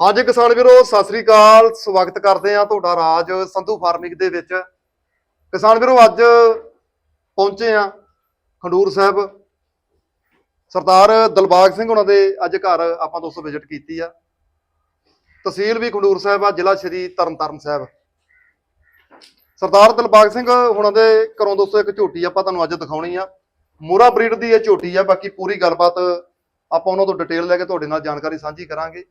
ਹਾਂਜੀ ਕਿਸਾਨ ਵੀਰੋ, ਸਤਿ ਸ੍ਰੀ ਅਕਾਲ। ਸਵਾਗਤ ਕਰਦੇ ਆ ਤੁਹਾਡਾ ਰਾਜ ਸੰਧੂ ਫਾਰਮਿੰਗ ਦੇ ਵਿੱਚ। ਕਿਸਾਨ ਵੀਰੋ, ਅੱਜ ਪਹੁੰਚੇ ਆ ਖੰਡੂਰ ਸਾਹਿਬ। ਸਰਦਾਰ ਦਲਬਾਗ ਸਿੰਘ ਉਹਨਾਂ ਦੇ ਅੱਜ ਘਰ ਆਪਾਂ ਦੋਸਤੋ ਵਿਜ਼ਿਟ ਕੀਤੀ ਆ। ਤਹਿਸੀਲ ਵੀ ਖੰਡੂਰ ਸਾਹਿਬ ਆ, ਜ਼ਿਲ੍ਹਾ ਸ਼੍ਰੀ ਤਰਨਤਾਰਨ ਸਾਹਿਬ। ਸਰਦਾਰ ਦਲਬਾਗ ਸਿੰਘ ਹੁਣਾਂ ਦੇ ਘਰੋਂ ਦੋਸਤੋ, ਇੱਕ ਝੋਟੀ ਆਪਾਂ ਤੁਹਾਨੂੰ ਅੱਜ ਦਿਖਾਉਣੀ ਆ। ਮੋਰਾ ਬਰੀਡ ਦੀ ਇਹ ਝੋਟੀ ਆ, ਬਾਕੀ ਪੂਰੀ ਗੱਲਬਾਤ ਆਪਾਂ ਉਹਨਾਂ ਤੋਂ ਡਿਟੇਲ ਲੈ ਕੇ ਤੁਹਾਡੇ ਨਾਲ ਜਾਣਕਾਰੀ ਸਾਂਝੀ ਕਰਾਂਗੇ।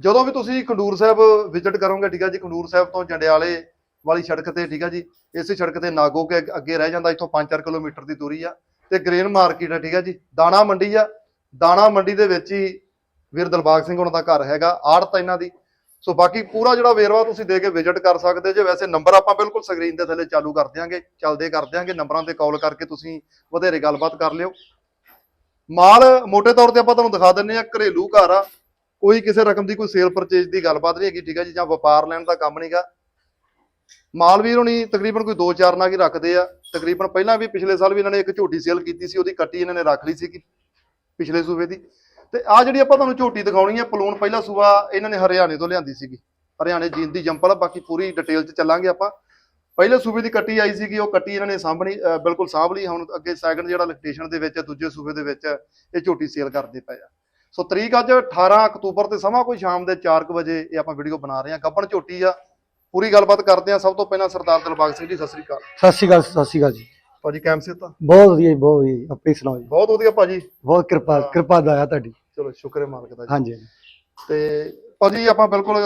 ਜਦੋਂ ਵੀ ਤੁਸੀਂ ਖੰਡੂਰ ਸਾਹਿਬ ਵਿਜ਼ਿਟ ਕਰੋਗੇ, ਠੀਕ ਆ ਜੀ, ਖੰਡੂਰ ਸਾਹਿਬ ਤੋਂ ਜੰਡਿਆਲੇ ਵਾਲੀ ਸੜਕ ਤੇ, ਠੀਕ ਆ ਜੀ, ਇਸੇ ਸੜਕ ਤੇ ਨਾਗੋ ਕੇ ਅੱਗੇ- ਰਹਿ ਜਾਂਦਾ, ਇੱਥੋਂ 5-4 ਕਿਲੋਮੀਟਰ ਦੀ ਦੂਰੀ ਆ, ਤੇ ਗ੍ਰੇਨ ਮਾਰਕੀਟ ਆ, ਠੀਕ ਆ ਜੀ, ਦਾਣਾ ਮੰਡੀ ਆ, ਦਾਣਾ ਮੰਡੀ ਦੇ ਵਿੱਚ ਹੀ ਵੀਰ ਦਿਲਬਾਗ ਸਿੰਘ ਉਹਨਾਂ ਦਾ ਘਰ ਹੈਗਾ, ਆੜਤ ਇਹਨਾਂ ਦੀ, ਸੋ ਬਾਕੀ ਪੂਰਾ ਜਿਹੜਾ ਵੇਰਵਾ ਤੁਸੀਂ ਦੇ ਕੇ ਵਿਜ਼ਿਟ ਕਰ ਸਕਦੇ ਜੇ, ਵੈਸੇ ਨੰਬਰ ਆਪਾਂ ਬਿਲਕੁਲ ਸਕਰੀਨ ਦੇ ਥੱਲੇ ਚਾਲੂ ਕਰ ਦਿਆਂਗੇ, ਚੱਲਦੇ ਕਰ ਦਿਆਂਗੇ ਨੰਬਰਾਂ ਤੇ ਕਾਲ ਕਰਕੇ ਤੁਸੀਂ ਵਧੇਰੇ ਗੱਲਬਾਤ ਕਰ ਲਿਓ। ਮਾਲ ਮੋਟੇ ਤੌਰ ਤੇ ਆਪਾਂ ਤੁਹਾਨੂੰ ਦਿਖਾ ਦਿੰਨੇ ਆ, ਘਰੇਲੂ ਘਰ ਆ ਕੋਈ ਕਿਸੇ ਰਕਮ ਦੀ ਕੋਈ ਸੇਲ ਪਰਚੇਜ ਦੀ ਗੱਲਬਾਤ ਨਹੀਂ ਹੈਗੀ, ਠੀਕ ਹੈ ਜੀ, ਜਾਂ ਵਪਾਰ ਲੈਣ ਦਾ ਕੰਮ ਨਹੀਂਗਾ ਮਾਲ ਵੀਰ ਹੋਣੀ ਤਕਰੀਬਨ ਕੋਈ 2-4 ਨਾਗ ਹੀ ਰੱਖਦੇ ਆ। ਤਕਰੀਬਨ ਪਹਿਲਾਂ ਵੀ ਪਿਛਲੇ ਸਾਲ ਵੀ ਇਹਨਾਂ ਨੇ ਇੱਕ ਝੋਟੀ ਸੇਲ ਕੀਤੀ ਸੀ, ਉਹਦੀ ਕੱਟੀ ਇਹਨਾਂ ਨੇ ਰੱਖ ਲਈ ਸੀਗੀ, ਪਿਛਲੇ ਸੂਬੇ ਦੀ। ਤੇ ਆ ਜਿਹੜੀ ਆਪਾਂ ਤੁਹਾਨੂੰ ਝੋਟੀ ਦਿਖਾਉਣੀ ਹੈ ਪਲੂਣ ਪਹਿਲਾ ਸੂਬਾ ਇਹਨਾਂ ਨੇ ਹਰਿਆਣੇ ਤੋਂ ਲਿਆਂਦੀ ਸੀਗੀ। ਹਰਿਆਣੇ ਜੀਨ ਦੀ ਜੰਪਲ ਬਾਕੀ ਪੂਰੀ ਡਿਟੇਲ 'ਚ ਚੱਲਾਂਗੇ ਆਪਾਂ। ਪਹਿਲੇ ਸੂਬੇ ਦੀ ਕੱਟੀ ਆਈ ਸੀਗੀ, ਉਹ ਕੱਟੀ ਇਹਨਾਂ ਨੇ ਸਾਂਭਣੀ ਬਿਲਕੁਲ ਸਾਂਭ ਲਈ। ਹੁਣ ਅੱਗੇ ਸੈਕੰਡ ਜਿਹੜਾ ਲੋਕੇਸ਼ਨ ਦੇ ਵਿੱਚ ਦੂਜੇ ਸੂਬੇ ਦੇ ਵਿੱਚ ਇਹ ਝੋਟੀ ਸੇਲ ਕਰਦੇ ਪਏ ਆ। ਸੋ ਤਰੀਕ ਅੱਜ 18 ਅਕਤੂਬਰ ਤੇ ਸਮਾਂ ਕੋਈ ਸ਼ਾਮ ਦੇ 4:00 ਵਜੇ ਇਹ ਆਪਾਂ ਵੀਡੀਓ ਬਣਾ ਰਹੇ ਹਾਂ। ਗੱਬਣ ਝੋਟੀ ਆ। ਪੂਰੀ ਗੱਲਬਾਤ ਕਰਦੇ ਆ ਸਭ ਤੋਂ ਪਹਿਲਾਂ ਸਰਦਾਰ ਦਿਲਬਾਗ ਸਿੰਘ ਜੀ ਸਤਿ ਸ੍ਰੀ ਅਕਾਲ। ਸਤਿ ਸ਼੍ਰੀ ਅਕਾਲ ਸਤਿ ਸ਼੍ਰੀ ਅਕਾਲ ਜੀ। ਭਾਜੀ ਕੈਮ ਸੇ ਤਾਂ ਬਹੁਤ ਵਧੀਆ ਜੀ ਬਹੁਤ ਵਧੀਆ ਜੀ। ਆਪਣੀ ਸੁਣਾਓ ਜੀ। ਬਹੁਤ ਵਧੀਆ ਭਾਜੀ। ਬਹੁਤ ਕਿਰਪਾ ਕਿਰਪਾ ਦਇਆ ਤੁਹਾਡੀ। ਚਲੋ ਸ਼ੁਕਰ ਹੈ ਮਾਲਕ ਦਾ ਜੀ। ਹਾਂਜੀ। ਤੇ ਭਾਜੀ ਆਪਾਂ ਬਿਲਕੁਲ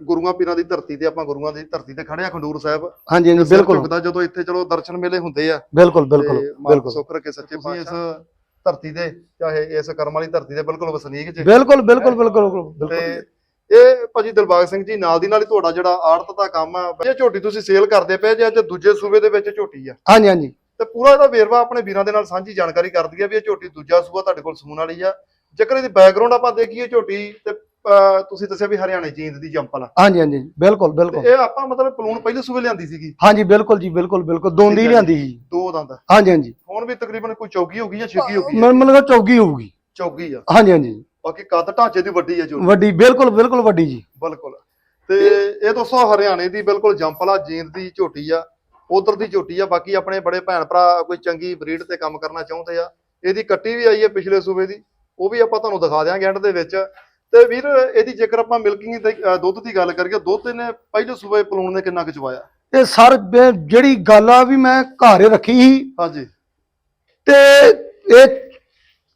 ਗੁਰੂਆਂ ਪੀਰਾਂ ਦੀ ਧਰਤੀ ਤੇ ਆਪਾਂ ਗੁਰੂਆਂ ਦੀ ਧਰਤੀ ਤੇ ਖੜੇ ਆ ਖੰਡੂਰ ਸਾਹਿਬ। ਹਾਂਜੀ ਬਿਲਕੁਲ। ਜਦੋਂ ਇੱਥੇ ਚਲੋ ਦਰਸ਼ਨ ਮੇਲੇ ਹੁੰਦੇ ਆ। ਬਿਲਕੁਲ ਬਿਲਕੁਲ ਬਿਲਕੁਲ। ਸੁੱਖ ਰੱਖੇ ਸੱਚੇ ਪਾਤਸ਼ਾਹ। ਧਰਤੀ ਦੇ ਚਾਹੇ ਇਸ ਕਰਮ ਵਾਲੀ ਧਰਤੀ ਦੇ ਬਿਲਕੁਲ ਵਸਨੀਕ ਜੇ। ਬਿਲਕੁਲ ਬਿਲਕੁਲ ਬਿਲਕੁਲ ਬਿਲਕੁਲ ਇਹ ਭਾਜੀ ਦਿਲਬਾਗ ਸਿੰਘ ਜੀ ਨਾਲ ਦੀ ਨਾਲ ਹੀ ਤੁਹਾਡਾ ਜਿਹੜਾ ਆੜਤ ਦਾ ਕੰਮ ਆ ਇਹ ਝੋਟੀ ਤੁਸੀਂ ਸੇਲ ਕਰਦੇ ਪਏ ਜੇ ਅੱਜ ਦੂਜੇ ਸੂਬੇ ਦੇ ਵਿੱਚ ਝੋਟੀ ਆ। ਹਾਂਜੀ ਹਾਂਜੀ। ਤੇ ਪੂਰਾ ਇਹਦਾ ਵੇਰਵਾ ਆਪਣੇ ਵੀਰਾਂ ਦੇ ਨਾਲ ਸਾਂਝੀ ਜਾਣਕਾਰੀ ਕਰਦੀ ਆ ਵੀ ਇਹ ਝੋਟੀ ਦੂਜਾ ਸੂਆ ਤੁਹਾਡੇ ਕੋਲ ਸੂਣ ਵਾਲੀ ਆ। ਜੇਕਰ ਇਹਦੀ ਬੈਕਗ੍ਰਾਉਂਡ ਆਪਾਂ ਦੇਖੀਏ ਝੋਟੀ ਤੇ ਤੁਸੀਂ ਦੱਸਿਆ ਵੀ ਹਰਿਆਣੇ ਜੀਂਦ ਦੀ ਜੰਪਲ ਆ। ਹਾਂਜੀ ਹਾਂਜੀ। ਬਿਲਕੁਲ ਬਿਲਕੁਲ। ਇਹ ਆਪਾਂ ਮਤਲਬ ਪਲੂਣ ਪਹਿਲੇ ਸੂਬੇ ਲਿਆਂਦੀ ਸੀਗੀ। ਹਾਂਜੀ ਬਿਲਕੁਲ ਜੀ ਬਿਲਕੁਲ ਬਿਲਕੁਲ। ਦੋਂਦੀ ਲਿਆਂਦੀ ਸੀ। ਦੋ ਦੰਦ ਹਾਂਜੀ ਹਾਂਜੀ। ਹੁਣ ਵੀ ਤਕਰੀਬਨ ਕੋਈ ਚੌਗੀ ਹੋ ਗਈ ਜਾਂ ਛਿੱਕੀ ਹੋ ਗਈ? ਆ? ਮੈਨੂੰ ਮੈਨੂੰ ਲੱਗਾ ਚੌਗੀ ਹੋਊਗੀ। ਚੌਗੀ ਆ। ਹਾਂਜੀ ਹਾਂਜੀ। ਬਾਕੀ ਕੱਦ ਢਾਂਚੇ ਦੀ ਵੱਡੀ ਆ ਝੋਟੀ ਵੱਡੀ ਬਿਲਕੁਲ ਬਿਲਕੁਲ ਵੱਡੀ ਜੀ। ਬਿਲਕੁਲ। ਤੇ ਇਹ ਦੋਸਤੋ ਹਰਿਆਣੇ ਦੀ ਬਿਲਕੁਲ ਜੰਪਲ ਜੀਂਦ ਦੀ ਝੋਟੀ ਆ ਉਧਰ ਦੀ ਝੋਟੀ ਆ ਬਾਕੀ ਆਪਣੇ ਬੜੇ ਭੈਣ ਭਰਾ ਕੋਈ ਚੰਗੀ ਬਰੀਡ ਤੇ ਕੰਮ ਕਰਨਾ ਚਾਹੁੰਦੇ ਆ। ਇਹਦੀ ਕੱਟੀ ਵੀ ਆਈ ਹੈ ਪਿਛਲੇ ਸੂਬੇ ਦੀ। ਉਹ ਵੀ ਆਪਾਂ ਤੁਹਾਨੂੰ ਦਿਖਾ ਦਿਆਂਗੇ ਐਂਡ ਦੇ ਵਿੱਚ। ਤੇ ਵੀਰ ਇਹਦੀ ਜੇਕਰ ਆਪਾਂ ਮਿਲਕਿੰਗ ਦੁੱਧ ਦੀ ਗੱਲ ਕਰੀਏ ਦੁੱਧ ਇਹਨੇ ਪਹਿਲੇ ਸੂਬੇ ਪਲੂਣ ਨੇ ਕਿੰਨਾ ਕੁ ਚਵਾਇਆ? ਇਹ ਸਰ ਬੇ- ਜਿਹੜੀ ਗੱਲ ਆ ਵੀ ਮੈਂ ਘਰ ਹੀ ਰੱਖੀ ਸੀ। ਹਾਂਜੀ। ਤੇ ਇਹ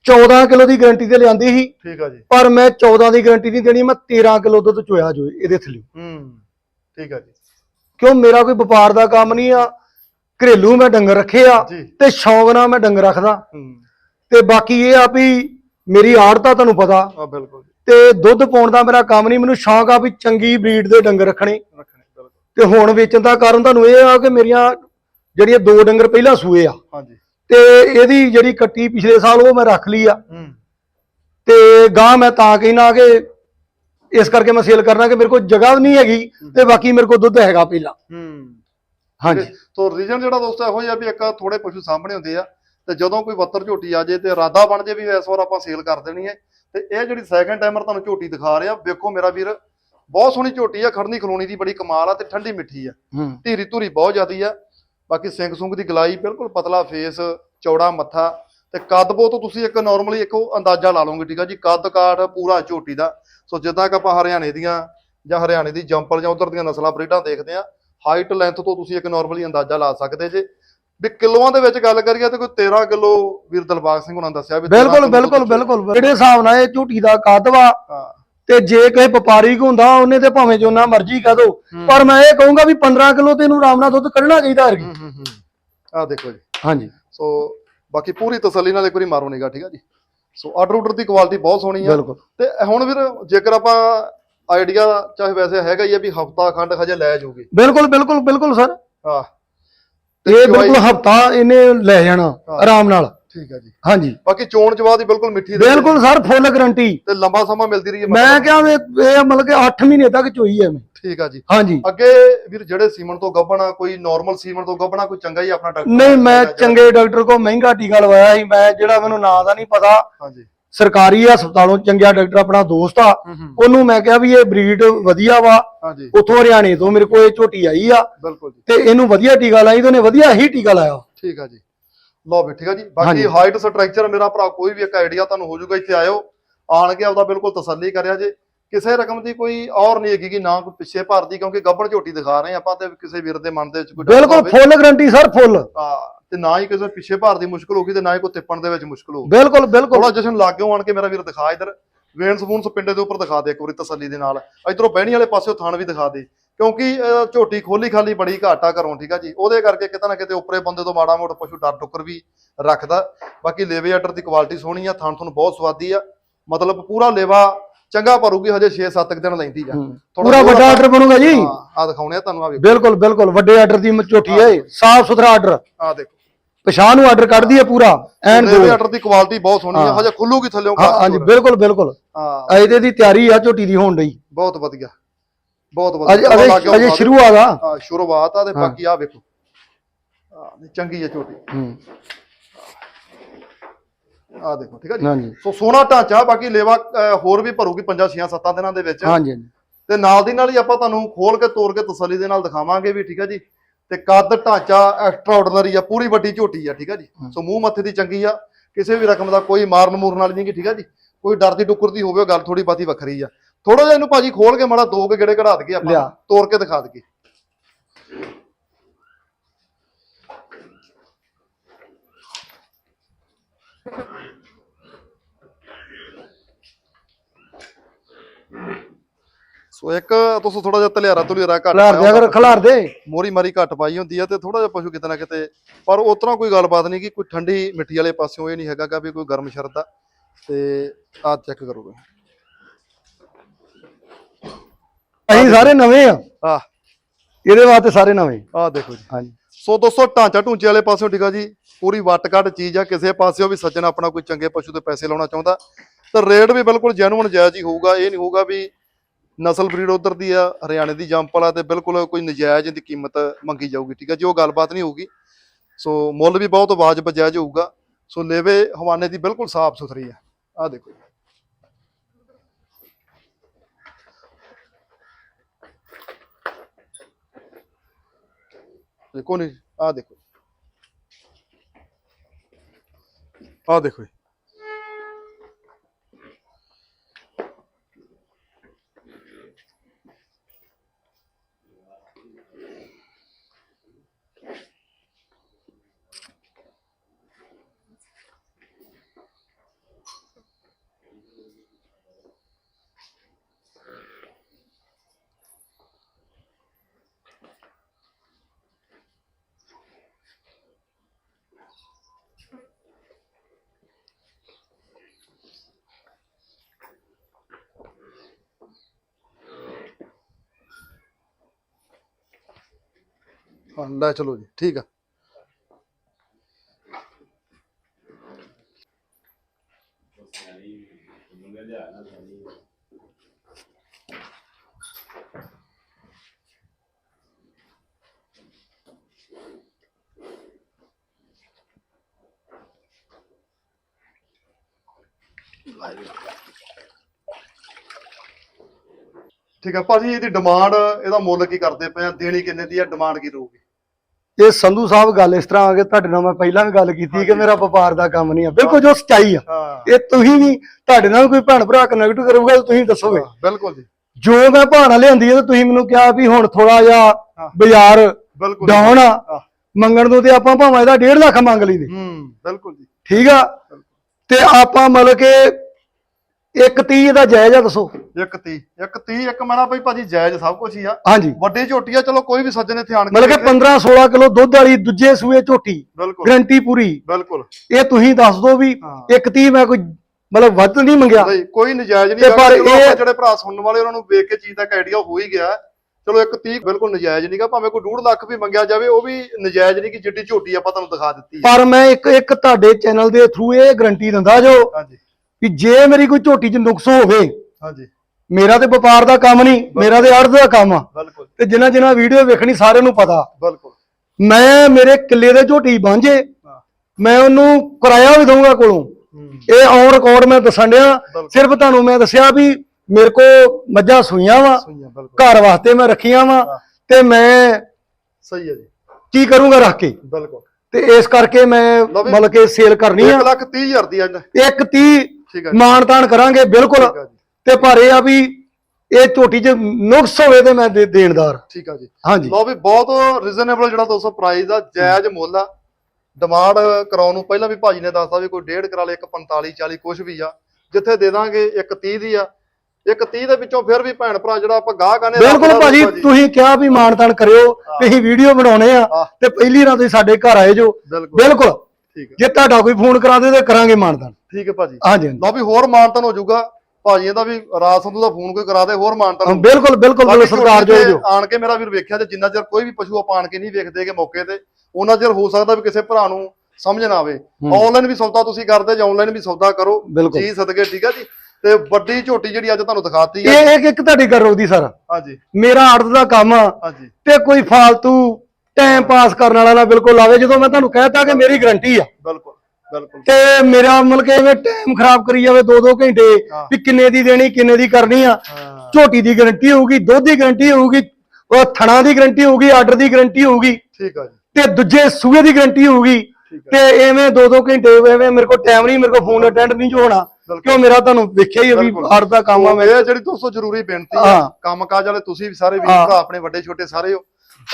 14 ਕਿਲੋ ਦੀ ਗਾਰੰਟੀ ਤੇ ਲਿਆਂਦੀ ਸੀ। ਠੀਕ ਆ ਜੀ। ਪਰ ਮੈਂ 14 ਦੀ ਗਾਰੰਟੀ ਨਹੀਂ ਦੇਣੀ ਮੈਂ 13 ਕਿਲੋ ਦੁੱਧ ਚੋਇਆ ਜੋ ਇਹਦੇ ਥੱਲੇ। ਹੂੰ ਠੀਕ ਆ ਜੀ। ਕਿਉਂ ਮੇਰਾ ਕੋਈ ਵਪਾਰ ਦਾ ਕੰਮ ਨਹੀਂ ਆ ਘਰੇਲੂ ਮੈਂ ਡੰਗਰ ਰੱਖੇ ਆ ਜੀ। ਤੇ ਸ਼ੌਂਕ ਨਾਲ ਮੈਂ ਡੰਗਰ ਰੱਖਦਾ। ਹੂੰ। ਤੇ ਬਾਕੀ ਇਹ ਆ ਵੀ ਮੇਰੀ ਆੜਤ ਆ ਤੁਹਾਨੂੰ ਪਤਾ। ਆ ਬਿਲਕੁਲ ਜੀ। ਤੇ ਦੁੱਧ ਪਾਉਣ ਦਾ ਮੇਰਾ ਕੰਮ ਨਹੀਂ ਮੈਨੂੰ ਸ਼ੌਂਕ ਆ ਵੀ ਚੰਗੀ ਬਰੀਡ ਦੇ ਡੰਗਰ ਰੱਖਣੇ। ਤੇ ਹੁਣ ਵੇਚਣ ਦਾ ਕਾਰਨ ਤੁਹਾਨੂੰ ਇਹ ਆ ਕਿ ਮੇਰੀਆਂ ਜਿਹੜੀਆਂ ਦੋ ਡੰਗਰ ਪਹਿਲਾਂ ਸੂਏ ਆ। ਹਾਂਜੀ। ਤੇ ਇਹਦੀ ਜਿਹੜੀ ਕੱਟੀ ਪਿਛਲੇ ਸਾਲ ਉਹ ਮੈਂ ਰੱਖ ਲਈ ਆ। ਹੂੰ। ਤੇ ਗਾਂ ਮੈਂ ਤਾਂ ਕਹਿਣਾ ਕਿ ਇਸ ਕਰਕੇ ਮੈਂ ਸੇਲ ਕਰਨਾ ਕਿ ਮੇਰੇ ਕੋਲ ਜਗ੍ਹਾ ਨਹੀਂ ਹੈਗੀ ਤੇ ਬਾਕੀ ਮੇਰੇ ਕੋਲ ਦੁੱਧ ਹੈਗਾ ਪਹਿਲਾਂ। ਹੂੰ। ਹਾਂਜੀ। ਸੋ ਰੀਜਨ ਜਿਹੜਾ ਦੋਸਤੋ ਇਹੋ ਜਿਹਾ ਵੀ ਇੱਕ ਥੋੜੇ ਪਸ਼ੂ ਸਾਹਮਣੇ ਹੁੰਦੇ ਆ ਤੇ ਜਦੋਂ ਕੋਈ ਵੱਤਰ ਝੋਟੀ ਆ ਜੇ ਤੇ ਇਰਾਦਾ ਬਣ ਜੇ ਵੀ ਇਸ ਵਾਰ ਆਪਾਂ ਸੇਲ ਕਰ ਦੇਣੀ ਹੈ। ਤੇ ਇਹ ਜਿਹੜੀ ਸੈਕੰਡ ਟਾਈਮਰ ਤੁਹਾਨੂੰ ਝੋਟੀ ਦਿਖਾ ਰਿਹਾ ਵੇਖੋ ਮੇਰਾ ਵੀਰ ਬਹੁਤ ਸੋਹਣੀ ਝੋਟੀ ਆ ਖੜਨੀ ਖਲੋਣੀ ਦੀ ਬੜੀ ਕਮਾਲ ਆ ਤੇ ਠੰਡੀ ਮਿੱਠੀ ਆ। ਧੀਰੀ ਧੂਰੀ ਬਹੁਤ ਜ਼ਿਆਦੀ ਆ। ਬਾਕੀ ਸਿੰਘ ਸੁੰਗ ਦੀ ਗਲਾਈ ਬਿਲਕੁਲ ਪਤਲਾ ਫੇਸ ਚੌੜਾ ਮੱਥਾ ਤੇ ਕੱਦ ਬੋ ਤੋਂ ਤੁਸੀਂ ਇੱਕ ਨਾਰਮਲੀ ਇੱਕ ਉਹ ਅੰਦਾਜ਼ਾ ਲਾ ਲਓਗੇ ਠੀਕ ਆ ਜੀ? ਕੱਦ ਕਾਠ ਪੂਰਾ ਝੋਟੀ ਦਾ। ਸੋ ਜਿੱਦਾਂ ਕਿ ਆਪਾਂ ਹਰਿਆਣੇ ਦੀਆਂ ਜਾਂ ਹਰਿਆਣੇ ਦੀ ਜੰਪਲ ਜਾਂ ਉਧਰ ਦੀਆਂ ਨਸਲਾਂ ਬਰੀਡਾਂ ਦੇਖਦੇ ਆ ਹਾਈਟ ਲੈਂਥ ਤੋਂ ਤੁਸੀਂ ਇੱਕ ਨਾਰਮਲੀ ਅੰਦਾਜ਼ਾ ਲਾ ਸਕਦੇ ਜੇ। ਵੀ ਕਿਲੋਆਂ ਦੇ ਵਿੱਚ ਗੱਲ ਕਰੀਏ ਤੇ ਕੋਈ 13 ਕਿਲੋ ਵੀਰ ਦਿਲਬਾਗ ਸਿੰਘ ਉਹਨਾਂ ਦੱਸਿਆ ਵੀ 13 ਬਿਲਕੁਲ ਕਿੱਲੋ ਬਿਲਕੁਲ ਬਿਲਕੁਲ। ਜਿਹੜੇ ਹਿਸਾਬ ਨਾਲ ਇਹ ਝੂਟੀ ਦਾ ਕੱਦ ਵਾ ਹਾਂ। ਤੇ ਜੇ ਕਿਸੇ ਵਪਾਰੀਕ ਹੁੰਦਾ ਉਹਨੇ ਤੇ ਭਾਵੇਂ ਜੋਨਾ ਮਰਜ਼ੀ ਕਹ ਦੋ। ਪਰ ਮੈਂ ਇਹ ਕਹੂੰਗਾ ਵੀ 15 ਕਿਲੋ ਤੇ ਇਹਨੂੰ ਆਰਾਮ ਨਾਲ ਦੁੱਧ ਕੱਢਣਾ ਚਾਹੀਦਾ ਹਰ ਆ ਦੇਖੋ ਜੀ। ਹਾਂਜੀ। ਸੋ ਬਾਕੀ ਪੂਰੀ ਤਸੱਲੀ ਨਾਲ ਇੱਕ ਵਾਰੀ ਮਾਰੋ ਨਿਗਾ ਠੀਕ ਆ ਜੀ? ਸੋ ਆਰਡਰ ਆਰਡਰ ਦੀ ਕੁਆਲਿਟੀ ਬਹੁਤ ਸੋਹਣੀ ਆ। ਬਿਲਕੁਲ। ਤੇ ਹੁਣ ਵੀਰ ਜੇਕਰ ਆਪਾਂ ਆਈਡੀਆ ਚਾਹੇ ਵੈਸੇ ਹੈਗਾ ਹੀ ਆ ਵੀ ਹਫਤਾ ਖੰਡ ਹਜੇ ਲੈ ਜਾਊਗੀ ਬਿਲਕੁਲ ਬਿਲਕੁਲ ਬਿਲਕੁਲ ਸਰ। ਹਾਂ। ਇਹ ਬਿਲਕੁਲ ਹਫਤਾ ਇਹਨੇ ਲੈ ਜਾਣਾ। ਆਰਾਮ ਨਾਲ। ਠੀਕ ਆ ਜੀ। ਹਾਂਜੀ। ਬਾਕੀ ਚੋਣ ਜਵਾਬ ਦੀ ਬਿਲਕੁਲ ਮਿੱਠੀ ਦੇ ਬਿਲਕੁਲ ਸਰ ਫੁੱਲ ਗਾਰੰਟੀ ਤੇ ਲੰਬਾ ਸਮਾਂ ਮਿਲਦੀ ਰਹੀ ਹੈ ਮੈਂ। ਕਿਹਾ ਵੀ ਇਹ ਮਤਲਬ ਕਿ 8 ਮਹੀਨੇ ਤੱਕ ਚੋਈ ਐ ਮੈਂ। ਠੀਕ ਆ ਜੀ। ਹਾਂਜੀ। ਅੱਗੇ ਵੀਰ ਜਿਹੜੇ ਸੀਮਨ ਤੋਂ ਗੱਭਣਾ ਕੋਈ ਨਾਰਮਲ ਸੀਮਨ ਤੋਂ ਗੱਭਣਾ ਕੋਈ ਚੰਗਾ ਹੀ ਆਪਣਾ ਡਾਕਟਰ ਨਹੀਂ ਮੈਂ ਚੰਗੇ ਡਾਕਟਰ ਕੋ ਮਹਿੰਗਾ ਟੀਕਾ ਲਵਾਇਆ ਸੀ। ਮੈਂ ਜਿਹੜਾ ਮੈਨੂੰ ਨਾਂ ਦਾ ਨਹੀਂ ਪਤਾ ਹਾਂਜੀ। ਸਰਕਾਰੀ ਹਸਪਤਾਲੋਂ ਚੰਗਿਆ ਡਾਕਟਰ ਆਪਣਾ ਦੋਸਤ ਆ। ਹੂੰ ਹੂੰ। ਉਹਨੂੰ ਮੈਂ ਕਿਹਾ ਵੀ ਇਹ ਬਰੀਡ ਵਧੀਆ ਵਾ। ਉੱਥੋਂ ਹਰਿਆਣੇ ਤੋਂ ਮੇਰੇ ਕੋਲ ਇਹ ਝੋਟੀ ਆਈ ਆ। ਬਿਲਕੁਲ ਜੀ। ਤੇ ਇਹਨੂੰ ਵਧੀਆ ਟੀਕਾ ਲਾਈ ਤੇ ਉਹਨੇ ਵਧੀਆ ਹੀ ਟੀਕਾ ਲਾਇਆ। ਠੀਕ ਆ ਜੀ। ਲਓ ਵੀ ਠੀਕ ਆ ਜੀ? ਬਾਕੀ। ਹਾਈਟ ਸਟਰਕਚਰ ਮੇਰਾ ਭਰਾ ਕੋਈ ਵੀ ਇੱਕ ਆਈਡੀਆ ਤੁਹਾਨੂੰ ਹੋ ਜਾਊਗਾ ਇੱਥੇ ਆਇਓ। ਆਣ ਕੇ ਆਪਦਾ ਬਿਲਕੁਲ ਤਸੱਲੀ ਕਰਿਆ ਜੇ। ਕਿਸੇ ਰਕਮ ਦੀ ਕੋਈ ਔਰ ਨਹੀਂ ਹੈਗੀ ਕਿ ਨਾ ਕੋਈ ਪਿੱਛੇ ਭਰਦੀ ਕਿਉਂਕਿ ਗੱਬੜ ਝੋਟੀ ਦਿਖਾ ਰਹੇ ਆਪਾਂ ਤੇ ਕਿਸੇ ਵੀਰ ਦੇ ਮਨ ਦੇ ਵਿੱਚ ਕੋਈ ਬਿਲਕੁਲ। ਫੁੱਲ ਗਰੰਟੀ ਸਰ ਫੁੱਲ ਹਾਂ, ਤੇ ਨਾ ਹੀ ਕਿਸੇ ਪਿੱਛੇ ਭਰਦੀ ਮੁਸ਼ਕਲ ਹੋਗੀ ਤੇ ਨਾ ਹੀ ਕੋਈ ਤਿੱਪਣ ਦੇ ਵਿੱਚ ਮੁਸ਼ਕਲ ਹੋਊ ਬਿਲਕੁਲ ਬਿਲਕੁਲ। ਥੋੜਾ ਜਸ਼ਨ ਲਾਗਿਓ ਆਣ ਕੇ ਮੇਰਾ ਵੀਰ ਦਿਖਾ ਇਧਰ। ਵੇਨ ਸਪੂਨ ਪਿੰਡੇ ਦੇ ਉੱਪਰ ਦਿਖਾ ਦੇ ਇੱਕ ਵਾਰੀ ਤਸੱਲੀ ਦੇ ਨਾਲ। ਇਧਰੋਂ ਬਹਿਣੀ ਵਾਲੇ ਪਾਸਿਓਂ ਥਣ ਵੀ ਦਿਖਾ ਦੇ। ਕਿਉਂਕਿ ਝੋਟੀ ਖੋਲੀ ਖਾਲੀ ਬੜੀ ਘਾਟਾ ਘਰੋਂ ਠੀਕ ਆ ਜੀ? ਉਹਦੇ ਕਰਕੇ ਕਿਤੇ ਨਾ ਕਿਤੇ ਉੱਪਰੇ ਬੰਦੇ ਤੋਂ ਮਾੜਾ ਮੋਟਾ ਪਸ਼ੂ ਡਰ ਟੁੱਕਰ ਵੀ ਰੱਖਦਾ। ਬਾਕੀ ਲੇਵੇ ਆਰਡਰ ਦੀ ਕੁਆਲਿਟੀ ਸੋਹਣੀ ਆ ਥਣ ਤੁਹਾਨੂੰ ਬਹੁਤ ਸਵਾਦੀ ਆ। ਮਤਲਬ ਪੂਰਾ ਲੇਵਾ ਚੰਗਾ ਭਰੂਗੀ ਹਜੇ 6-7 ਦਿਨ ਲੈਂਦੀ ਜਾ ਪੂਰਾ ਵੱਡਾ ਆਰਡਰ ਬਣੂਗਾ ਜੀ? ਆ ਦਿਖਾਉਣੇ ਆ ਤੁਹਾਨੂੰ ਆ ਵੇਖੋ। ਬਿਲਕੁਲ ਬਿਲਕੁਲ ਵੱਡੇ ਆਰਡਰ ਦੀ ਝੋਟੀ ਹੈ। ਸਾਫ਼ ਸੁਥਰਾ ਆਰਡਰ ਆ ਦੇਖੋ। ਪਛਾਣ ਨੂੰ ਆਰਡਰ ਕੱਢਦੀ ਹੈ ਪੂਰਾ ਐਨ ਗੋਲ। ਆਰਡਰ ਦੀ ਕੁਆਲਿਟੀ ਬਹੁਤ ਸੋਹਣੀ ਆ। ਹਾਂ। ਹਜੇ ਖੁੱਲੂਗੀ ਥੱਲੇੋਂ ਹਾਂ ਹਾਂਜੀ ਬਿਲਕੁਲ ਬਿਲਕੁਲ। ਹਾਂ। ਇਹਦੇ ਦੀ ਤਿਆਰੀ ਆ ਝੋਟੀ ਦੀ ਹੋਣ ਲਈ ਬਹੁਤ ਵਧੀਆ। ਬਹੁਤ ਅਜੇ ਵਧੀਆ ਅਜੇ ਅਜੇ ਦਿਖਾ ਦਿਓ। ਸ਼ੁਰੂ ਆਗਾ ਹਾਂ ਸ਼ੁਰੂਆਤ ਆ ਤੇ। ਬਾਕੀ ਆ ਵੇਖੋ। ਆ ਚੰਗੀ ਹੈ ਝੋਟੀ ਹੂੰ। ਆ ਦੇਖੋ ਠੀਕ ਹੈ ਜੀ? ਹਾਂਜੀ। ਸੋ ਸੋਹਣਾ ਢਾਂਚਾ ਬਾਕੀ ਲੇਵਾ ਅਹ, ਹੋਰ ਵੀ ਭਰੂਗੀ 5 6 7 ਦਿਨਾਂ ਦੇ ਵਿੱਚ। ਹਾਂਜੀ ਹਾਂਜੀ। ਤੇ ਨਾਲ ਦੀ ਨਾਲ ਹੀ ਆਪਾਂ ਤੁਹਾਨੂੰ ਖੋਲ ਕੇ ਤੋੜ ਕੇ ਤਸੱਲੀ ਦੇ ਨਾਲ ਦਿਖਾਵਾਂਗੇ ਵੀ ਠੀਕ ਹੈ ਜੀ? ਤੇ ਕੱਦ ਢਾਂਚਾ ਐਕਸਟਰਾ ਆਰਡੀਨਰੀ ਆ ਪੂਰੀ ਵੱਡੀ ਝੋਟੀ ਆ ਠੀਕ ਹੈ ਜੀ। ਸੋ ਮੂੰਹ ਮੱਥੇ ਦੀ ਚੰਗੀ ਆ। ਕਿਸੇ ਵੀ ਰਕਮ ਦਾ ਕੋਈ ਮਾਰਨ ਮੂਰਨ ਵਾਲੀ ਨਹੀਂ ਗੀ ਠੀਕ ਹੈ ਜੀ? ਕੋਈ ਡਰਦੀ ਡੁੱਕਰ ਦੀ ਹੋਵੇ ਉਹ ਗੱਲ ਥੋੜੀ ਬਾਤੀ ਵੱਖਰੀ ਆ। ਥੋੜਾ ਜਿਹਾ ਇਹਨੂੰ ਭਾਜੀ ਖੋਲ ਕੇ ਮਾੜਾ ਦੋ ਕੇ ਗੇੜੇ ਕਢਾ ਦਈਏ ਆਪਾਂ ਲਿਆ। ਤੋੜ ਕੇ ਦਿਖਾ ਦਈਏ ਸੋ ਇੱਕ ਤੁਸੀਂ ਥੋੜਾ ਜਿਹਾ ਤਲਿਆਰਾ ਤੁਲਿਆਰਾ ਘੱਟ ਖਿਲਾਰ ਕਰ ਹੁੰਦਾ। ਖਿਲਾਰ ਦੇ ਮੋਰੀ ਮਾਰੀ ਘੱਟ ਪਾਈ ਹੁੰਦੀ ਆ ਤੇ ਥੋੜਾ ਜਿਹਾ ਪਸ਼ੂ ਕਿਤੇ ਨਾ ਕਿਤੇ ਪਰ ਉਤਰਾ ਕੋਈ ਗੱਲਬਾਤ ਨਹੀਂ ਕਿ ਕੋਈ ਠੰਡੀ ਮਿੱਠੀ ਵਾਲੇ ਪਾਸਿਓਂ ਇਹ ਨਹੀਂ ਹੈਗਾ ਗਾ ਵੀ ਕੋਈ ਗਰਮ ਸ਼ਰਤ ਆ ਤੇ ਆਹ ਚੈੱਕ ਕਰੋਗੇ ਅਸੀਂ ਸਾਰੇ ਨਵੇਂ ਆ। ਆਹ। ਇਹਦੇ ਵਾਸਤੇ ਸਾਰੇ ਨਵੇਂ। ਆਹ ਦੇਖੋ ਜੀ। ਹਾਂਜੀ। ਸੋ ਦੋਸਤੋ ਢਾਂਚਾ ਢੂੰਚੇ ਵਾਲੇ ਪਾਸਿਓਂ ਠੀਕ ਆ ਜੀ। ਪੂਰੀ ਵੱਟ ਕੱਢ ਚੀਜ਼ ਆ। ਕਿਸੇ ਪਾਸਿਓਂ ਵੀ ਸੱਜਣ ਆਪਣਾ ਕੋਈ ਚੰਗੇ ਪਸ਼ੂ ਤੇ ਪੈਸੇ ਲਾਉਣਾ ਚਾਹੁੰਦਾ। ਤਾਂ ਰੇਟ ਵੀ ਬਿਲਕੁਲ ਜੈਨੂਇਨ ਜਾਇਜ਼ ਹੀ ਹੋਊਗਾ। ਇਹ ਨਹੀਂ ਹੋਊਗਾ ਵੀ ਨਸਲ ਬਰੀਡ ਉਧਰ ਦੀ ਆ ਹਰਿਆਣੇ ਦੀ ਜੰਪਲ ਆ ਤੇ ਬਿਲਕੁਲ ਕੋਈ ਨਜਾਇਜ਼ ਦੀ ਕੀਮਤ ਮੰਗੀ ਜਾਊਗੀ ਠੀਕ ਆ ਜੀ। ਉਹ ਗੱਲਬਾਤ ਨਹੀਂ ਹੋਊਗੀ। ਸੋ ਮੁੱਲ ਵੀ ਬਹੁਤ ਵਾਜਬ ਜਾਇਜ਼ ਹੋਊਗਾ। ਸੋ ਲੇਵੇ ਹਵਾਨੇ ਦੀ ਬਿਲਕੁਲ ਸਾਫ਼ ਸੁਥਰੀ ਆ। ਆ ਦੇਖੋ ਦੇਖੋ ਨਹੀਂ ਆ ਦੇਖੋ। ਆ ਦੇਖੋ ਹਾਂ ਲੈ ਚਲੋ ਜੀ, ਠੀਕ ਆ। ਠੀਕ ਆ, ਭਾਜੀ ਇਹਦੀ ਡਿਮਾਂਡ ਇਹਦਾ ਮੁੱਲ ਕੀ ਕਰਦੇ ਪਏ ਆ? ਦੇਣੀ ਕਿੰਨੇ ਦੀ ਆ? ਡਿਮਾਂਡ ਕੀ ਰਹੂਗੀ? ਇਹ ਸੰਧੂ ਸਾਹਿਬ ਗੱਲ ਇਸ ਤਰ੍ਹਾਂ ਆ ਕਿ ਤੁਹਾਡੇ ਨਾਲ ਮੈਂ ਪਹਿਲਾਂ ਵੀ ਗੱਲ ਕੀਤੀ ਕਿ ਮੇਰਾ ਵਪਾਰ ਦਾ ਕੰਮ ਨਹੀਂ ਆ। ਬਿਲਕੁਲ ਜੋ ਸਚਾਈ ਆ। ਇਹ ਤੁਸੀਂ ਵੀ ਤੁਹਾਡੇ ਨਾਲ ਕੋਈ ਭੈਣ ਭਰਾ ਕਨੈਕਟ ਕਰੂਗਾ ਤਾਂ ਤੁਸੀਂ ਦੱਸੋਗੇ। ਬਿਲਕੁਲ ਜੀ। ਜੋ ਮੈਂ ਭਾਣਾ ਲਿਆਂਦੀ ਹੈ ਤਾਂ ਤੁਸੀਂ ਮੈਨੂੰ ਕਿਹਾ ਵੀ ਹੁਣ ਥੋੜਾ ਜਿਹਾ। ਬਾਜ਼ਾਰ ਬਿਲਕੁਲ ਡਾਊਨ ਆ। ਮੰਗਣ ਨੂੰ ਤੇ ਆਪਾਂ ਭਾਵੇਂ ਇਹਦਾ 1.5 ਲੱਖ ਮੰਗ ਲਈਦੇ। ਹੂੰ ਬਿਲਕੁਲ ਜੀ। ਠੀਕ ਆ? ਤੇ ਆਪਾਂ ਮਤਲਬ ਕਿ ਇੱਕ 30 ਦਾ ਜਾਇਜ਼ ਆ ਦੱਸੋ। ਇੱਕ 30 ਇੱਕ 30 ਇੱਕ ਮਣਾ ਭਈ ਭਾਜੀ ਜਾਇਜ਼ ਸਭ ਕੁਝ ਹੀ ਆ। ਹਾਂਜੀ। ਵੱਡੀ ਝੋਟੀ ਆ ਚਲੋ ਕੋਈ ਵੀ ਸੱਜਣ ਇੱਥੇ ਆਣ ਕੇ ਮਤਲਬ ਕਿ ਦੇਖੇ। 15 16 ਕਿਲੋ ਦੁੱਧ ਵਾਲੀ ਦੂਜੇ ਸੂਏ ਝੋਟੀ ਗਰੰਟੀ ਪੂਰੀ। ਬਿਲਕੁਲ। ਇਹ ਤੁਸੀਂ ਦੱਸ ਦਿਓ ਵੀ। ਇੱਕ 30 ਮੈਂ ਕੋਈ ਮਤਲਬ ਵੱਧ ਨਹੀਂ ਮੰਗਿਆ। ਕੋਈ ਨਜਾਇਜ਼ ਨਹੀਂ ਪਰ ਇਹ- ਜਿਹੜੇ ਭਰਾ ਸੁਣਨ ਵਾਲੇ ਉਹਨਾਂ ਨੂੰ ਵੇਖ ਕੇ ਚੀਜ਼ ਦਾ ਆਈਡੀਆ ਹੋ ਹੀ ਗਿਆ। ਚਲੋ ਇੱਕ 30 ਬਿਲਕੁਲ ਨਜਾਇਜ਼ ਨਹੀਂਗਾ ਭਾਵੇਂ ਕੋਈ 2.5 ਲੱਖ ਵੀ ਮੰਗਿਆ ਜਾਵੇ ਉਹ ਵੀ ਨਜਾਇਜ਼ ਨਹੀਂ ਕਿ ਜਿੱਡੀ ਝੋਟੀ ਆਪਾਂ ਤੁਹਾਨੂੰ ਦਿਖਾ ਦਿੱਤੀ ਪਰ ਮੈਂ ਇੱਕ ਇੱਕ ਤੁਹਾਡੇ ਚੈਨਲ ਦੇ ਥਰੂ ਇਹ ਗਰੰਟੀ ਦਿੰਦਾ ਜੋ ਹਾਂਜੀ। ਕਿ ਜੇ ਮੇਰੀ ਕੋਈ ਝੋਟੀ 'ਚ ਨੁਕਸ ਹੋਵੇ ਹਾਂਜੀ। ਮੇਰਾ ਤੇ ਵਪਾਰ ਦਾ ਕੰਮ ਨਹੀਂ ਮੇਰਾ ਤੇ ਅੜਦ ਦਾ ਕੰਮ ਆ। ਬਿਲਕੁਲ। ਤੇ ਜਿਨ੍ਹਾਂ ਜਿਨ੍ਹਾਂ ਵੀਡੀਓ ਵੇਖਣੀ ਸਾਰਿਆਂ ਨੂੰ ਪਤਾ। ਬਿਲਕੁਲ। ਮੈਂ ਮੇਰੇ ਕਿੱਲੇ ਦੇ ਝੋਟੀ ਬਾਂਝੇ ਮੈਂ ਉਹਨੂੰ ਕਿਰਾਇਆ ਵੀ ਦਊਂਗਾ ਕੋਲੋਂ। ਇਹ ਔਨ ਰਿਕਾਰਡ ਮੈਂ ਦੱਸਣ ਡਿਆ। ਸਿਰਫ ਤੁਹਾਨੂੰ ਮੈਂ ਦੱਸਿਆ ਵੀ ਮੇਰੇ ਕੋ ਮੱਝਾਂ ਸੂਈਆਂ ਵਾ ਘਰ ਵਾਸਤੇ ਮੈਂ ਰੱਖੀਆਂ ਵਾ। ਤੇ ਮੈਂ ਸਹੀ ਹੈ ਜੀ। ਕੀ ਕਰੂੰਗਾ ਰੱਖ ਕੇ? ਬਿਲਕੁਲ। ਤੇ ਇਸ ਕਰਕੇ ਮੈਂ ਮਤਲਬ ਕਿ ਸੇਲ ਕਰਨੀ ਆ। 1 ਲੱਖ 30 ਹਜ਼ਾਰ ਦੀ ਅੱਜ ਇੱਕ 30 ਠੀਕ ਹੈ ਜੀ ਮਾਣ ਤਾਣ ਕਰਾਂਗੇ ਬਿਲਕੁਲ। ਤੇ ਪਰ ਇਹ ਆ ਵੀ ਇਹ ਝੋਟੀ 'ਚ ਨੁਕਸ ਹੋਵੇ ਤੇ ਮੈਂ ਦੇਣਦਾਰ। ਠੀਕ ਆ ਜੀ। ਹਾਂਜੀ। ਲਓ ਵੀ ਬਹੁਤ ਰੀਜ਼ਨੇਬਲ ਜਿਹੜਾ ਦੋਸਤੋ ਪ੍ਰਾਈਸ ਆ ਜਾਇਜ਼ ਮੁੱਲ ਆ। ਡਿਮਾਂਡ ਕਰਾਉਣ ਨੂੰ ਪਹਿਲਾਂ ਵੀ ਭਾਜੀ ਨੇ ਦੱਸਤਾ ਵੀ ਕੋਈ ਡੇਢ ਕਰਾ ਲੇ ਇੱਕ 45 40 ਕੁਝ ਵੀ ਆ। ਜਿੱਥੇ ਦੇ ਦਾਂਗੇ ਇੱਕ 30 ਦੀ ਆ। ਇੱਕ 30 ਦੇ ਵਿੱਚੋਂ ਫਿਰ ਵੀ ਭੈਣ ਭਰਾ ਜਿਹੜਾ ਆਪਾਂ ਗਾਹ ਕਾਨੇ ਬਿਲਕੁਲ ਭਾਜੀ ਤੁਸੀਂ ਕਿਹਾ ਵੀ ਮਾਣ ਤਾਣ ਕਰਿਓ ਤੇ ਅਸੀਂ ਵੀਡੀਓ ਬਣਾਉਣੇ ਆ। ਤੇ ਪਹਿਲੀ ਰਾਤ ਤੁਸੀਂ ਸਾਡੇ ਘਰ ਆਏ ਜੋ। ਬਿਲਕੁਲ। ਠੀਕ ਹੈ ਜੇ ਤੁਹਾਡਾ ਕੋਈ ਫੋਨ ਕਰਾ ਦੇ ਤੇ ਕਰਾਂਗੇ ਤਾਣ ਠੀਕ ਹੈ ਭਾਜੀ। ਹਾਂਜੀ ਹਾਂਜੀ। ਲਓ ਵੀ ਹੋਰ ਮਾਨਤਨ ਹੋ ਜਾਊਗਾ। ਭਾਜੀ ਦਾ ਵੀ ਰਾਤ ਸੰਧੂ ਦਾ ਫੋਨ ਕੋਈ ਕਰਾ ਦੇ ਹੋਰ ਮਾਨਤਨ ਹਾਂ, ਬਿਲਕੁਲ ਬਿਲਕੁਲ ਸਰਕਾਰ ਜੋ ਜੋ ਆਣ ਕੇ ਮੇਰਾ ਵੀਰ ਵੇਖਿਆ ਤੇ ਜਿੰਨਾ ਚਿਰ ਕੋਈ ਵੀ ਪਸ਼ੂ ਆਪਾਂ ਆਣ ਕੇ ਨਹੀਂ ਵੇਖਦੇਗੇ ਮੌਕੇ ਤੇ ਉਹਨਾਂ ਚਿਰ ਹੋ ਸਕਦਾ ਵੀ ਕਿਸੇ ਭਰਾ ਨੂੰ ਸਮਝ ਨਾ ਆਵੇ। ਆਨਲਾਈਨ ਵੀ ਸੌਦਾ ਤੁਸੀਂ ਕਰਦੇ ਜਾਂ ਆਨਲਾਈਨ ਵੀ ਸੌਦਾ ਕਰੋ। ਜੀ ਸਦਕੇ ਠੀਕ ਹੈ ਜੀ। ਤੇ ਵੱਡੀ ਝੋਟੀ ਜਿਹੜੀ ਅੱਜ ਤੁਹਾਨੂੰ ਦਿਖਾਤੀ ਹੈ ਇਹ ਇੱਕ ਇੱਕ ਤੁਹਾਡੀ ਗੱਲ ਰੋਕਦੀ ਸਰ। ਹਾਂਜੀ। ਮੇਰਾ ਅਰਥ ਦਾ ਕੰਮ ਆ ਹਾਂਜੀ। ਤੇ ਕੋਈ ਫਾਲਤੂ ਟਾਈਮ ਪਾਸ ਕਰਨ ਵਾਲਾ ਨਾ ਬਿਲਕੁਲ ਆਵੇ ਜਦੋਂ ਮੈਂ ਤੁਹਾਨੂੰ ਕਹਿਤਾ ਕਿ ਮੇਰੀ ਗਰੰਟੀ ਆ ਬਿਲਕੁਲ ਬਿਲਕੁਲ ਤੇ ਮੇਰਾ ਮਤਲਬ ਕਿ ਐਵੇਂ ਟਾਈਮ ਖਰਾਬ ਕਰੀ ਜਾਵੇ 2-2 ਘੰਟੇ। ਵੀ ਕਿੰਨੇ ਦੀ ਦੇਣੀ ਕਿੰਨੇ ਦੀ ਕਰਨੀ ਆ ਝੋਟੀ ਦੀ ਗਾਰੰਟੀ ਹੋਊਗੀ ਦੁੱਧ ਦੀ ਗਾਰੰਟੀ ਹੋਊਗੀ ਉਹ ਥਣਾ ਦੀ ਗਾਰੰਟੀ ਹੋਊਗੀ ਆਰਡਰ ਦੀ ਗਾਰੰਟੀ ਹੋਊਗੀ ਠੀਕ ਆ ਜੀ ਤੇ ਦੂਜੇ ਸੂਏ ਦੀ ਗਾਰੰਟੀ ਹੋਊਗੀ ਤੇ ਐਵੇਂ 2-2 ਘੰਟੇ ਐਵੇਂ ਮੇਰੇ ਕੋਲ ਟਾਈਮ ਨਹੀਂ ਮੇਰੇ ਕੋਲ ਫੋਨ ਅਟੈਂਡ ਨਹੀਂ ਜੋ ਹੋਣਾ। ਕਿਉਂ ਮੇਰਾ ਤੁਹਾਨੂੰ ਵੇਖਿਆ ਹੀ ਵੀ। ਅਰਥ ਦਾ ਕੰਮ ਆ ਮੈਂ ਇਹ ਜਿਹੜੀ ਦੋਸਤੋ ਜ਼ਰੂਰੀ ਬੇਨਤੀ ਆ ਹਾਂ। ਕੰਮ ਕਾਜ ਵਾਲੇ ਤੁਸੀਂ ਵੀ ਸਾਰੇ ਵੀਰ। ਭਰਾ ਆਪਣੇ ਵੱਡੇ ਛੋਟੇ ਸਾਰੇ ਹੋ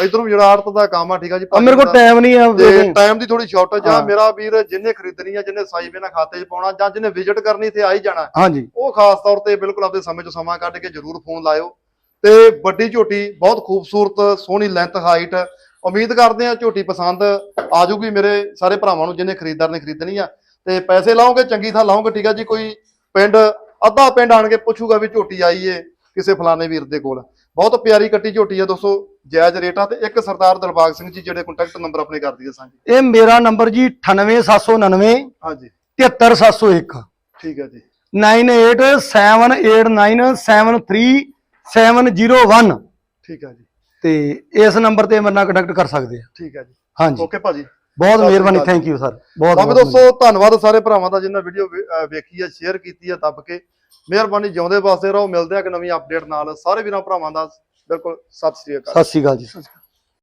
ਇਧਰੋਂ ਜਿਹੜਾ ਆੜਤ ਦਾ ਕੰਮ ਆ ਠੀਕ ਆ ਜੀ ਆ ਮੇਰੇ ਕੋਲ ਟਾਈਮ ਨਹੀਂ ਆ ਤੇ ਟਾਈਮ ਦੀ ਥੋੜੀ ਸ਼ਾਰਟੇਜ ਆ। ਮੇਰਾ ਵੀਰ ਜਿੰਨੇ ਖਰੀਦਣੀ ਆ ਜਿੰਨੇ ਸਾਈਬੇ ਨਾਲ ਖਾਤੇ 'ਚ ਪਾਉਣਾ ਜਾਂ ਜਿਹਨੇ ਵਿਜ਼ਿਟ ਕਰਨੀ ਤੇ ਆ ਹੀ ਜਾਣਾ। ਹਾਂਜੀ। ਉਹ ਖਾਸ ਤੌਰ ਤੇ ਬਿਲਕੁਲ ਆਪਣੇ ਸਮੇਂ 'ਚ ਸਮਾਂ ਕੱਢ ਕੇ ਜਰੂਰ ਫੋਨ ਲਾਇਓ। ਤੇ ਵੱਡੀ ਝੋਟੀ ਬਹੁਤ ਖੂਬਸੂਰਤ ਸੋਹਣੀ ਲੈਂਥ ਹਾਈਟ ਉਮੀਦ ਕਰਦੇ ਆ ਝੋਟੀ ਪਸੰਦ ਆ ਜਾਊਗੀ ਮੇਰੇ ਸਾਰੇ ਭਰਾਵਾਂ ਨੂੰ ਜਿਹਨੇ ਖਰੀਦਦਾਰ ਨੇ ਖਰੀਦਣੀ ਆ। ਤੇ ਪੈਸੇ ਲਾਓਗੇ ਚੰਗੀ ਥਾਂ ਲਾਓਗੇ ਠੀਕ ਆ ਜੀ ਕੋਈ ਪਿੰਡ ਅੱਧਾ ਪਿੰਡ ਆਣ ਕੇ ਪੁੱਛੂਗਾ ਵੀ ਝੋਟੀ ਆਈ ਏ ਕਿਸੇ ਫਲਾਣੇ ਵੀਰ ਦੇ ਕੋਲ। ਬਹੁਤ ਪਿਆਰੀ ਕੱਟੀ ਝੋਟੀ ਆ ਦੋਸਤੋ ਜਾਇਜ਼ ਰੇਟ ਆ ਤੇ ਇੱਕ ਸਰਦਾਰ ਦਿਲਬਾਗ ਸਿੰਘ ਜੀ ਜਿਹੜੇ ਕੰਟੈਕਟ ਨੰਬਰ ਆਪਣੇ ਕਰ ਦਈਏ ਸਾਂਝੇ। ਇਹ ਮੇਰਾ ਨੰਬਰ ਜੀ 98799 ਹਾਂਜੀ। 73701 ਠੀਕ ਹੈ ਜੀ। 9878973701 ਠੀਕ ਹੈ ਜੀ। ਤੇ ਇਸ ਨੰਬਰ ਤੇ ਮੇਰੇ ਨਾਲ ਕੰਟੈਕਟ ਕਰ ਸਕਦੇ ਆ। ਠੀਕ ਹੈ ਜੀ। ਹਾਂਜੀ। ਓਕੇ ਭਾਜੀ। ਬਹੁਤ ਮਿਹਰਬਾਨੀ। ਥੈਂਕ ਯੂ ਸਰ ਬਹੁਤ ਬਹੁਤ ਦੋਸਤੋ ਧੰਨਵਾਦ ਸਾਰੇ ਭਰਾਵਾਂ ਦਾ ਜਿਨ੍ਹਾਂ ਵੀਡੀਓ ਵੇਖੀ ਹੈ ਸ਼ੇਅਰ ਕੀਤੀ ਹੈ ਦੱਬ ਕੇ। ਮਿਹਰਬਾਨੀ, ਜਿਉਂਦੇ ਵਾਸਤੇ ਰਹੋ, ਮਿਲਦੇ ਆ ਕਿ ਨਵੀਂ ਅਪਡੇਟ ਨਾਲ। ਸਾਰੇ ਵੀਰਾਂ ਭਰਾਵਾਂ ਦਾ ਬਿਲਕੁਲ ਸਤਿ ਸ੍ਰੀ ਅਕਾਲ। ਸਤਿ ਸ਼੍ਰੀ ਅਕਾਲ ਜੀ, ਸਤਿ ਸ਼੍ਰੀ ਅਕਾਲ।